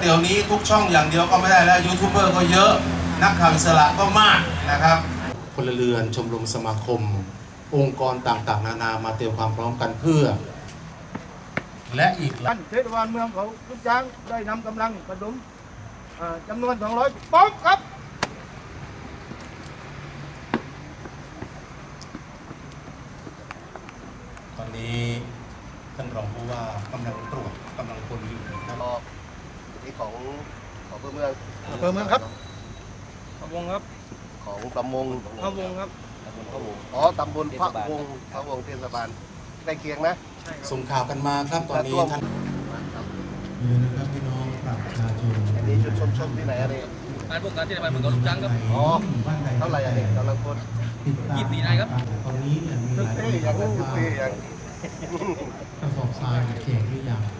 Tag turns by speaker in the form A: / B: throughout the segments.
A: เดี๋ยวนี้ทุกช่องอย่างเดียวก็ไม่ได้แล้วยูทูบเบอร์ก็เยอะนักข่าวอิสระก็มากนะครับพลเรือนชมรมสมาคม องค์กรต่างๆ นานามาเตรียมความพร้อมกันเพื่อ และอีกหลาย
B: ท่านเทศบาลเมืองเขาทุกจ้างได้นำกำลังกระดุมอ่าจำนวน 200ป๊อกครับ
A: ตอนนี้ท่านรองผู้ว่ากำลังตรวจกำลังพลอยู่นะครับ
C: รอ นี่ของของอำเภอเมือง
B: อำเภอเมืองครับ
D: พะวงครับ
C: ของประมง
D: พะวงครับ
C: พระวงอ๋อตำบลพระวงพระวงเทศบาลใกล้เคียงนะ
A: ส่งข่าวกันมาครับตอนนี้ท่านนี่นะครับพี่น้องประชาชน
C: อันนี้ชุดชมๆที่ไหนอันนี้
D: การป้องกันที่จะไปเมืองเกาหลีจังครับ
C: อ๋อเท่าไหร่อันนี้กำลังคน
D: ยี่สิบสี่นายครับ
A: ตอนนี้เนี่ยมี
C: ตึ
A: ห
C: ก
A: ลาย
C: เต้อย่างนั้นตึกเต้อย่าง
A: กระสอบทรายแจกหรือยัง
C: ขอบ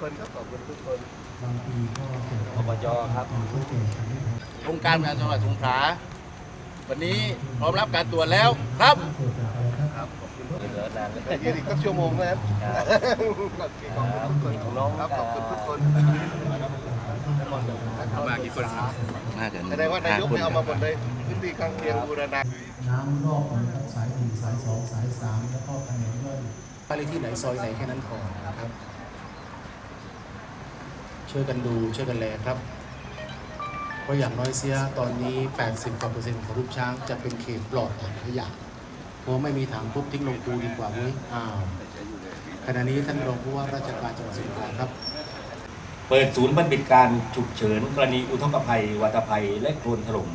C: คุณทุกคนครับขอบคุณทุกคน
A: บางทีก็แจก
D: อบจครับ
A: ตอนเขาแจกกันไม่พอ
E: องค์การบริหารจังหวัดสงขลาวันนี้พร้อมรับการตรวจแล้วครับ
A: เกิดจากอะไรครับ
C: ครับขอบคุณทุกคนแต่ยืนอีกสักชั่วโมงนะครับโอเคขอบคุณทุกคนของน้องครับขอบคุณทุกคน
E: มากี่คนครับน่าจะ
C: แสดงว่านายกไม่เอามาหมดเลยพื้นที่ข้างเคียงบูรณา
A: น้ำรอบนะครับสายหนึ่งสายสองสายสามแล้วก็ถนนย่อยบ้านเลขที่ไหนซอยไหนแค่นั้นพอนะครับ ช่วยกันดูช่วยกันแลครับ เพราะอย่างน้อยเสียตอนนี้ 80กว่าเปอร์เซ็นต์ของรูปช้างจะเป็นเขตปลอดขยะเพราะไม่มีถังปุ๊บทิ้งลงคูดีกว่าเว้ยอ้าวขณะนี้ท่านรองผู้ว่าราชการจังหวัดสงขลาครับ
F: เปิดศูนย์บรรบัดการฉุกเฉินกรณีอุทกภัย วัตภัย และโคลนถล่ม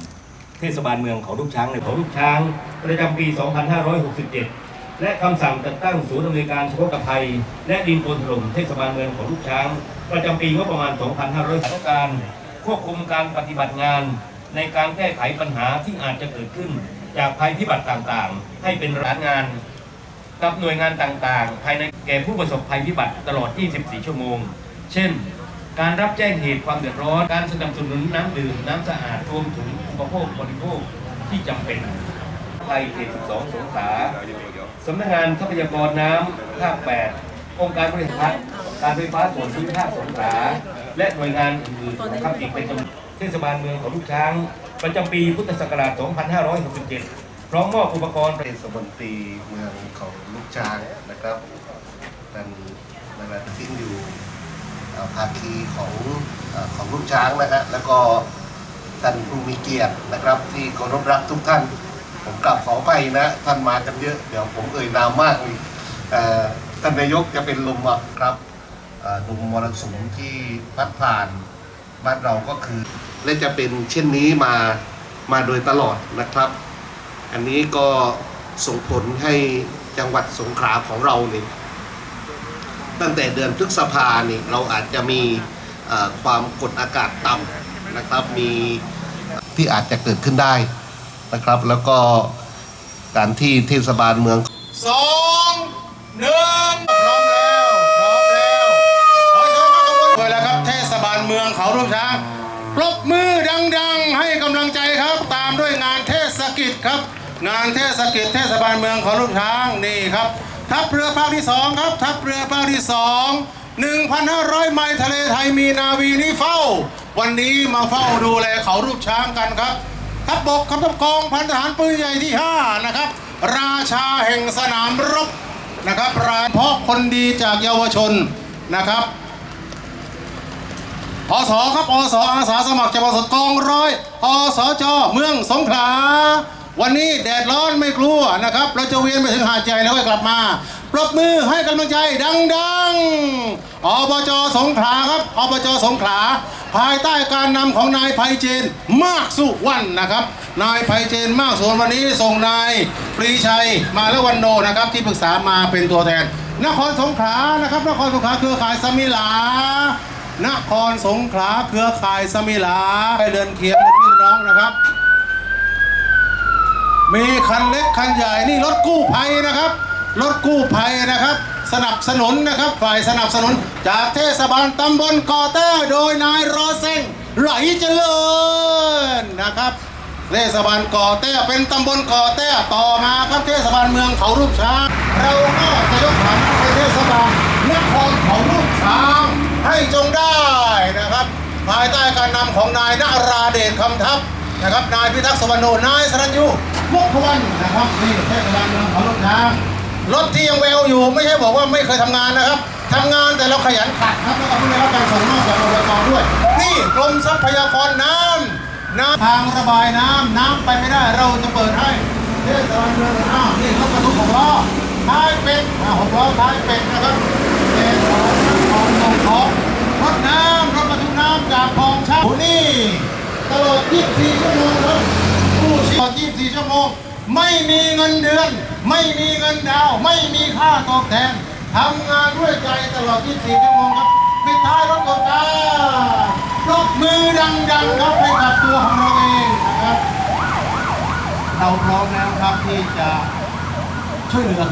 F: เทศบาลเมืองเขาลูกช้างในเขาลูกช้างประจำปี 2567 และคำสั่งจัดตั้งศูนย์อำเนวยการเฉพาะภัย และดินโคลนถล่มเทศบาลเมืองเขาลูกช้าง ประจำปีงบประมาณ 2500สถานการณ์ควบคุมการปฏิบัติงาน ในการแก้ไขปัญหาที่อาจจะเกิดขึ้น จากภัยพิบัติต่างๆ ให้เป็นร้านงาน กับหน่วยงานต่างๆ ภายในแก่ผู้ประสบภัยพิบัติตลอด 24 ชั่วโมง เช่น การรับแจ้งเหตุความเดือดร้อน การสนับสนุนน้ำดื่ม น้ำสะอาดรวมถึงอุปโภคบริโภคที่จำเป็นไทยเขต12 สงขลา สำนักงานทรัพยากรน้ำภาค 8 องค์การบริหารการไฟฟ้าส่วนภูมิภาคสงขลาและหน่วยงานอื่นๆนะครับอีกเป็นจำนวนเทศบาลเมืองของลูกช้าง ประจำปีพุทธศักราช 2567 พร้อมมอบอุปกรณ์
C: เทศมนตรีเมืองของลูกช้างนะครับท่านนราธินอยู่ภาคีของของลูกช้างนะฮะแล้วก็ท่านผู้มีเกียรตินะครับที่เคารพรักทุกท่าน ผมกลับขอไปนะท่านมากันเยอะเดี๋ยวผมเอ่ยนามมากเลยท่านนายกจะเป็นลมครับลมมรสุมที่พัดผ่านบ้านเราก็คือ และจะเป็นเช่นนี้มามาโดยตลอดนะครับ อันนี้ก็ส่งผลให้จังหวัดสงขลาของเราเนี่ยตั้งแต่เดือนพฤษภาเนี่ยเราอาจจะมีความกดอากาศต่ำนะครับมีที่อาจจะเกิดขึ้นได้ นะครับ แล้วก็การที่เทศบาลเมือง
A: สองหนึ่งพร้อมแล้วพร้อมแล้วขอเชิญครับขบวนเลยแล้วครับเทศบาลเมืองเขารูปช้างปรบมือดังๆ ให้กำลังใจครับ ตามด้วยงานเทศกิจครับ งานเทศกิจเทศบาลเมืองเขารูปช้างนี่ครับทัพเรือภาคที่สองครับทัพเรือภาคที่สอง1,500 ไมล์ทะเลไทยมีนาวีนี่เฝ้า วันนี้มาเฝ้าดูแลเขารูปช้างกันครับ ทัพบกครับทัพกองพันทหารปืนใหญ่ที่ 5 นะครับ ราชาแห่งสนามรบนะครับราเพาะคนดีจากเยาวชนนะครับอสครับอสอาสาสมัครจังหวัดสกองร้อยอสจเมืองสงขลาวันนี้แดดร้อนไม่กลัวนะครับ เราจะเวียนไปถึงหาดใหญ่แล้วก็กลับมา ปรบมือให้กำลังใจดัง ๆ อบจสงขลาครับอบจสงขลา ภายใต้การนำของนายไพเจนมากสุวรรณนะครับ นายไพเจนมากสุวรรณวันนี้ส่งนายปรีชัยมาแล้ววันโนนะครับ ที่ปรึกษามาเป็นตัวแทน นครสงขลานะครับ นครสงขลาเครือข่ายสมิลานครสงขลาเครือข่ายสมิลาไปเดินเคียงพี่น้องนะครับ มีคันเล็กคันใหญ่นี่รถกู้ภัยนะครับรถกู้ภัยนะครับ สนับสนุนนะครับ ฝ่ายสนับสนุน จากเทศบาลตำบลกอแต้โดยนายรอเซงไหลเจริญนะครับเทศบาลก่อแต้เป็นตำบลก่อแต้ต่อมาครับเทศบาลเมืองเขารูปช้าง เราก็จะยกฐานะเป็นเทศบาลนครเขารูปช้างให้จงได้นะครับ ภายใต้การนำของนายนาราเดชคำทัพนะครับนายพิทักษ์สวรรณโนนายสรัญยูมุกทวันนะครับนี่เทศบาลเมืองเขาลูกช้าง รถที่ยังแววอยู่ไม่ใช่บอกว่าไม่เคยทำงานนะครับทำงานแต่เราขยันขัดครับแล้วก็เพิ่งได้รับการส่งมอบจากอบตด้วย นี่กรมทรัพยากรน้ำน้ำทางระบายน้ำน้ำไปไม่ได้เราจะเปิดให้เทศบาลเมืองอ้าวนี่รถบรรทุกของล้อท้ายเป็ดอ่าหกล้อท้ายเป็ดนะครับเป็นของของส่งของรถน้ำรถบรรทุกน้ำจากคลองช้างนี่ตลอด 24 ชั่วโมงครับผู้ชีพ24 ชั่วโมง ไม่มีเงินเดือน ไม่มีเงินดาว ไม่มีค่าตอบแทนทำงานด้วยใจตลอด 24 ชั่วโมงครับปิดท้ายรถกดการปรบมือดังๆครับให้กับตัวของเราเองนะครับ เราพร้อมแล้วครับที่จะช่วยเหลือ